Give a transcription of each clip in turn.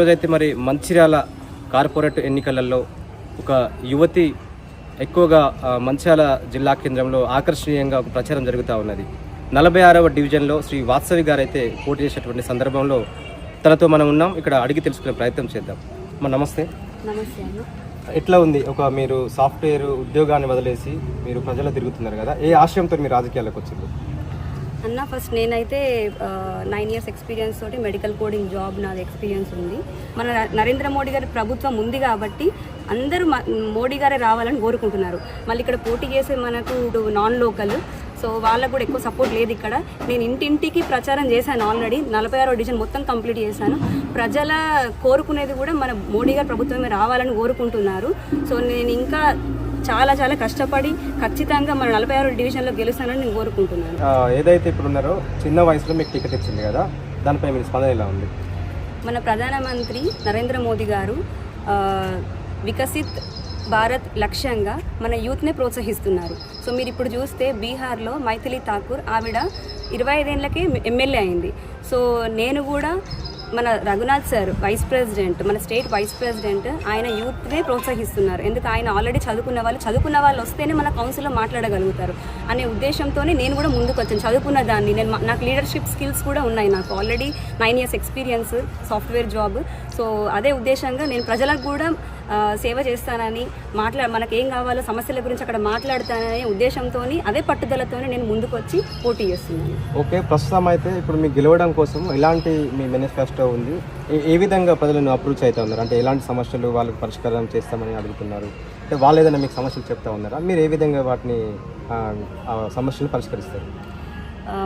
ఈరోజైతే మరి మంచిర్యాల కార్పొరేట్ ఎన్నికలలో ఒక యువతి ఎక్కువగా మంచిర్యాల జిల్లా కేంద్రంలో ఆకర్షణీయంగా ఒక ప్రచారం జరుగుతూ ఉన్నది. నలభై ఆరవ డివిజన్లో శ్రీ వాత్సవి గారు అయితే పోటీ చేసేటువంటి సందర్భంలో తనతో మనం ఉన్నాం. ఇక్కడ అడిగి తెలుసుకునే ప్రయత్నం చేద్దాం. అమ్మ నమస్తే. నమస్తే ఎట్లా ఉంది? ఒక మీరు సాఫ్ట్వేర్ ఉద్యోగాన్ని వదిలేసి మీరు ప్రజలు తిరుగుతున్నారు కదా. ఏ ఆశయంతో మీరు రాజకీయాలకు వచ్చింది అన్న ఫస్ట్ నేనైతే నైన్ ఇయర్స్ ఎక్స్పీరియన్స్ తోటి మెడికల్ కోడింగ్ జాబ్ నాది ఎక్స్పీరియన్స్ ఉంది. మన నరేంద్ర మోడీ గారి ప్రభుత్వం ఉంది కాబట్టి అందరూ మ- మోడీ గారే రావాలని కోరుకుంటున్నారు. మళ్ళీ ఇక్కడ పోటీ చేసే మనకు నాన్ లోకల్ సో వాళ్ళకు కూడా ఎక్కువ సపోర్ట్ లేదు ఇక్కడ. నేను ఇంటింటికి ప్రచారం చేశాను ఆల్రెడీ నలభై ఆరో డివిజన్ మొత్తం కంప్లీట్ చేశాను. ప్రజల కోరుకునేది కూడా మన మోడీ గారి ప్రభుత్వమే రావాలని కోరుకుంటున్నారు. సో నేను ఇంకా చాలా చాలా కష్టపడి ఖచ్చితంగా మన నలభై ఆరో డివిజన్లో గెలుస్తానని నేను కోరుకుంటున్నాను. ఏదైతే ఇప్పుడు ఉన్నారో చిన్న వయసులో మీకు టికెట్ ఇచ్చింది కదా దానిపై మీ స్పందన ఎలా ఉంది? మన ప్రధానమంత్రి నరేంద్ర మోదీ గారు వికసిత్ భారత్ లక్ష్యంగా మన యూత్నే ప్రోత్సహిస్తున్నారు. సో మీరు ఇప్పుడు చూస్తే బీహార్లో మైథిలి ఠాకూర్ ఆవిడ ఇరవై ఐదేళ్ళకే ఎమ్మెల్యే అయింది. సో నేను కూడా మన రఘునాథ్ సార్ వైస్ ప్రెసిడెంట్ మన స్టేట్ వైస్ ప్రెసిడెంట్ ఆయన యూత్నే ప్రోత్సహిస్తున్నారు. ఎందుకు ఆయన ఆల్రెడీ చదువుకున్న వాళ్ళు చదువుకున్న వాళ్ళు వస్తేనే మన కౌన్సిల్లో మాట్లాడగలుగుతారు అనే ఉద్దేశంతోనే నేను కూడా ముందుకు వచ్చాను. చదువుకున్న దాన్ని నేను మా- నాకు లీడర్షిప్ స్కిల్స్ కూడా ఉన్నాయి నాకు. Already nine years experience software job so అదే ఉద్దేశంగా నేను ప్రజలకు కూడా సేవ చేస్తానని మాట్లా మనకి ఏం కావాలో సమస్యల గురించి అక్కడ మాట్లాడతాననే ఉద్దేశంతో అదే పట్టుదలతోనే నేను ముందుకు వచ్చి పోటీ చేస్తున్నాను. ఓకే ప్రస్తుతం అయితే ఇప్పుడు మీకు గెలవడం కోసం ఎలాంటి మీ మేనిఫెస్టో ఉంది. ఏ- విధంగా ప్రజలను అప్రోచ్ అవుతా ఉన్నారు? అంటే ఎలాంటి సమస్యలు వాళ్ళకి పరిష్కారం చేస్తామని అడుగుతున్నారు? అంటే వాళ్ళు ఏదైనా మీకు సమస్యలు చెప్తా ఉన్నారా? మీరు ఏ విధంగా వాటిని సమస్యలు పరిష్కరిస్తారు?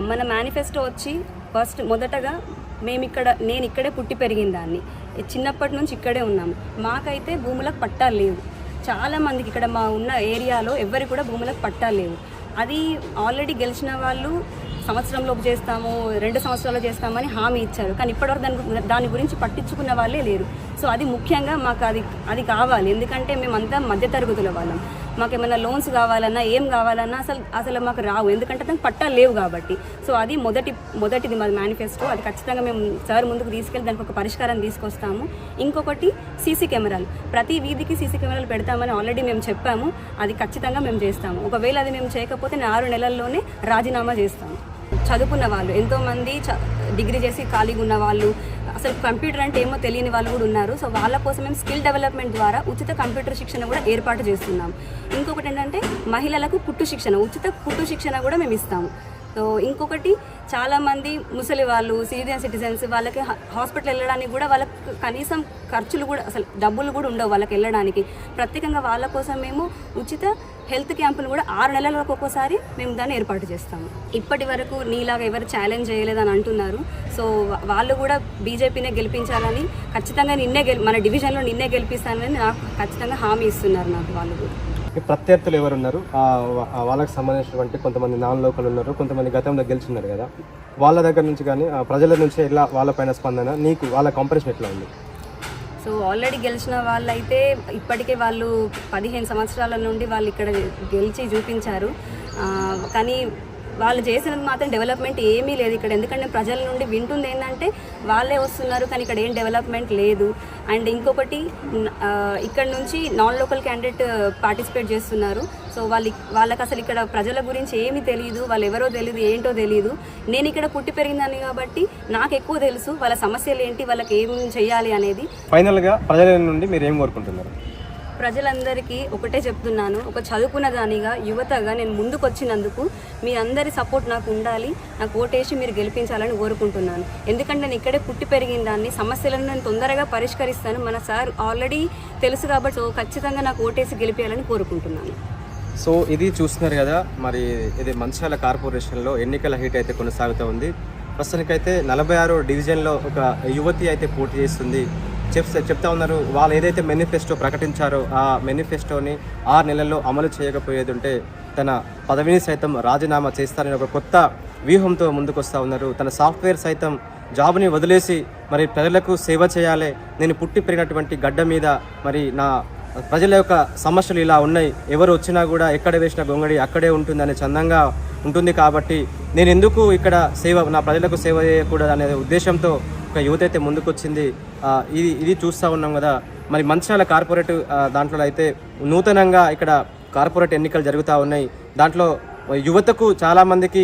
మన మేనిఫెస్టో వచ్చి ఫస్ట్ మొదటగా మేము ఇక్కడ నేను ఇక్కడే పుట్టి పెరిగిన దాన్ని. చిన్నప్పటి నుంచి ఇక్కడే ఉన్నాము మాకైతే భూములకు పట్టాలు లేవు. చాలామందికి ఇక్కడ మా ఉన్న ఏరియాలో ఎవరు కూడా భూములకు పట్టాలు లేవు. అది ఆల్రెడీ గెలిచిన వాళ్ళు సంవత్సరంలోపు చేస్తాము రెండు సంవత్సరాలు చేస్తామని హామీ ఇచ్చారు. కానీ ఇప్పటివరకు దాని దాని గురించి పట్టించుకున్న వాళ్ళే లేరు. సో అది ముఖ్యంగా మాకు అది అది కావాలి. ఎందుకంటే మేమంతా మధ్యతరగతుల వాళ్ళం. మాకు ఏమైనా లోన్స్ కావాలన్నా ఏం కావాలన్నా అసలు అసలు మాకు రావు. ఎందుకంటే దానికి పట్టాలు లేవు కాబట్టి. సో అది మొదటి మొదటిది మాది మేనిఫెస్టో అది ఖచ్చితంగా మేము సార్ ముందుకు తీసుకెళ్ళి దానికి ఒక పరిష్కారం తీసుకొస్తాము. ఇంకొకటి సీసీ కెమెరాలు. ప్రతి వీధికి సీసీ కెమెరాలు పెడతామని ఆల్రెడీ మేము చెప్పాము. అది ఖచ్చితంగా మేము చేస్తాము. ఒకవేళ అది మేము చేయకపోతే నేను ఆరు నెలల్లోనే రాజీనామా చేస్తాము చదువుకున్న వాళ్ళు ఎంతోమంది చ డిగ్రీ చేసి ఖాళీగా ఉన్న వాళ్ళు అసలు కంప్యూటర్ అంటే ఏమో తెలియని వాళ్ళు కూడా ఉన్నారు. సో వాళ్ళ కోసం మేము స్కిల్ డెవలప్మెంట్ ద్వారా ఉచిత కంప్యూటర్ శిక్షణ కూడా ఏర్పాటు చేస్తున్నాం. ఇంకొకటి ఏంటంటే మహిళలకు కుట్టు శిక్షణ ఉచిత కుట్టు శిక్షణ కూడా మేము ఇస్తాము సో ఇంకొకటి చాలామంది ముసలి వాళ్ళు సీనియర్ సిటిజన్స్ వాళ్ళకి హ- హాస్పిటల్ వెళ్ళడానికి కూడా వాళ్ళకి కనీసం ఖర్చులు కూడా అసలు డబ్బులు కూడా ఉండవు వాళ్ళకి వెళ్ళడానికి. ప్రత్యేకంగా వాళ్ళ కోసం మేము ఉచిత హెల్త్ క్యాంపులు కూడా ఆరు నెలలకు ఒక్కోసారి మేము దాన్ని ఏర్పాటు చేస్తాము. ఇప్పటి వరకు నీలాగా ఎవరు ఛాలెంజ్ చేయలేదని అంటున్నారు. సో వాళ్ళు కూడా బీజేపీనే గెలిపించాలని ఖచ్చితంగా నిన్నే గెలి మన డివిజన్లో నిన్నే గెలిపిస్తానని నాకు ఖచ్చితంగా హామీ ఇస్తున్నారు నాకు వాళ్ళు కూడా. ఈ ప్రత్యర్థులు ఎవరు ఉన్నారు ఆ, వా- ఆ వాళ్ళకి సంబంధించినటువంటి కొంతమంది నాన్ లోకల్ ఉన్నారు కొంతమంది గతంలో గెలిచిన్నారు కదా. వాళ్ళ దగ్గర నుంచి కానీ ప్రజల నుంచి ఎలా వాళ్ళపైన స్పందన నీకు వాళ్ళ కంపారిజన్ ఎట్లా ఉంది? సో ఆల్రెడీ గెలిచిన వాళ్ళైతే ఇప్పటికే వాళ్ళు పదిహేను సంవత్సరాల నుండి వాళ్ళు ఇక్కడ గెలిచి చూపించారు. కానీ వాళ్ళు చేసినది మాత్రం డెవలప్మెంట్ ఏమీ లేదు ఇక్కడ. ఎందుకంటే ప్రజల నుండి వింటుంది ఏంటంటే వాళ్ళే వస్తున్నారు కానీ ఇక్కడ ఏం డెవలప్మెంట్ లేదు. అండ్ ఇంకొకటి ఇక్కడ నుంచి నాన్ లోకల్ క్యాండిడేట్ పార్టిసిపేట్ చేస్తున్నారు. సో వాళ్ళ వాళ్ళకి అసలు ఇక్కడ ప్రజల గురించి ఏమీ తెలియదు వాళ్ళు ఎవరో తెలియదు ఏంటో తెలియదు నేను ఇక్కడ పుట్టి పెరిగిందని కాబట్టి నాకు ఎక్కువ తెలుసు వాళ్ళ సమస్యలు ఏంటి వాళ్ళకి ఏం చేయాలి అనేది. ఫైనల్గా ప్రజల నుండి మీరు ఏం కోరుకుంటున్నారు? ప్రజలందరికీ ఒకటే చెప్తున్నాను. ఒక చదువుకున్న దానిగా యువతగా నేను ముందుకు వచ్చినందుకు మీ అందరి సపోర్ట్ నాకు ఉండాలి. నాకు ఓటేసి మీరు గెలిపించాలని కోరుకుంటున్నాను. ఎందుకంటే నేను ఇక్కడే పుట్టి పెరిగిన దాన్ని సమస్యలను నేను తొందరగా పరిష్కరిస్తాను. మన సార్ ఆల్రెడీ తెలుసు కాబట్టి సో ఖచ్చితంగా నాకు ఓటేసి గెలిపించాలని కోరుకుంటున్నాను. సో ఇది చూస్తున్నారు కదా మరి ఇది మంచాల కార్పొరేషన్లో ఎన్నికల హీట్ అయితే కొనసాగుతూ ఉంది. ప్రస్తుతానికైతే నలభై ఆరో డివిజన్లో ఒక యువతి అయితే పోటీ చేస్తుంది. చెప్తే చెప్తా ఉన్నారు. వాళ్ళు ఏదైతే మేనిఫెస్టో ప్రకటించారో ఆ మేనిఫెస్టోని ఆరు నెలల్లో అమలు చేయకపోయేది ఉంటే తన పదవిని సైతం రాజీనామా చేస్తారని ఒక కొత్త వ్యూహంతో ముందుకొస్తా ఉన్నారు. తన సాఫ్ట్వేర్ సైతం జాబ్ని వదిలేసి మరి ప్రజలకు సేవ చేయాలి నేను పుట్టి పెరిగినటువంటి గడ్డ మీద మరి నా ప్రజల యొక్క సమస్యలు ఇలా ఉన్నాయి. ఎవరు వచ్చినా కూడా ఎక్కడ వేసిన గొంగడి అక్కడే ఉంటుందనే చందంగా ఉంటుంది కాబట్టి నేను ఎందుకు ఇక్కడ సేవ నా ప్రజలకు సేవ చేయకూడదు అనే ఉద్దేశంతో ఒక యువత అయితే ముందుకొచ్చింది ఇది ఇది చూస్తూ ఉన్నాం కదా. మరి మంచిర్యాల కార్పొరేట్ దాంట్లో అయితే నూతనంగా ఇక్కడ కార్పొరేట్ ఎన్నికలు జరుగుతూ ఉన్నాయి. దాంట్లో యువతకు చాలామందికి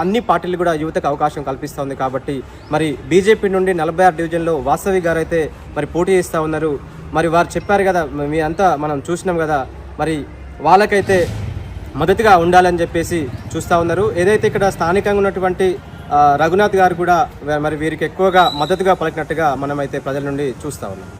అన్ని పార్టీలు కూడా యువతకు అవకాశం కల్పిస్తుంది కాబట్టి మరి బీజేపీ నుండి నలభై ఆరు డివిజన్లో వాస్తవి గారు అయితే మరి పోటీ చేస్తూ ఉన్నారు. మరి వారు చెప్పారు కదా మీ అంతా మనం చూసినాం కదా మరి వాళ్ళకైతే మద్దతుగా ఉండాలని చెప్పేసి చూస్తూ ఉన్నారు. ఏదైతే ఇక్కడ స్థానికంగా ఉన్నటువంటి రఘునాథ్ గారు కూడా మరి వీరికి ఎక్కువగా మద్దతుగా పలికినట్టుగా మనమైతే ప్రజల నుండి చూస్తూ ఉన్నాం.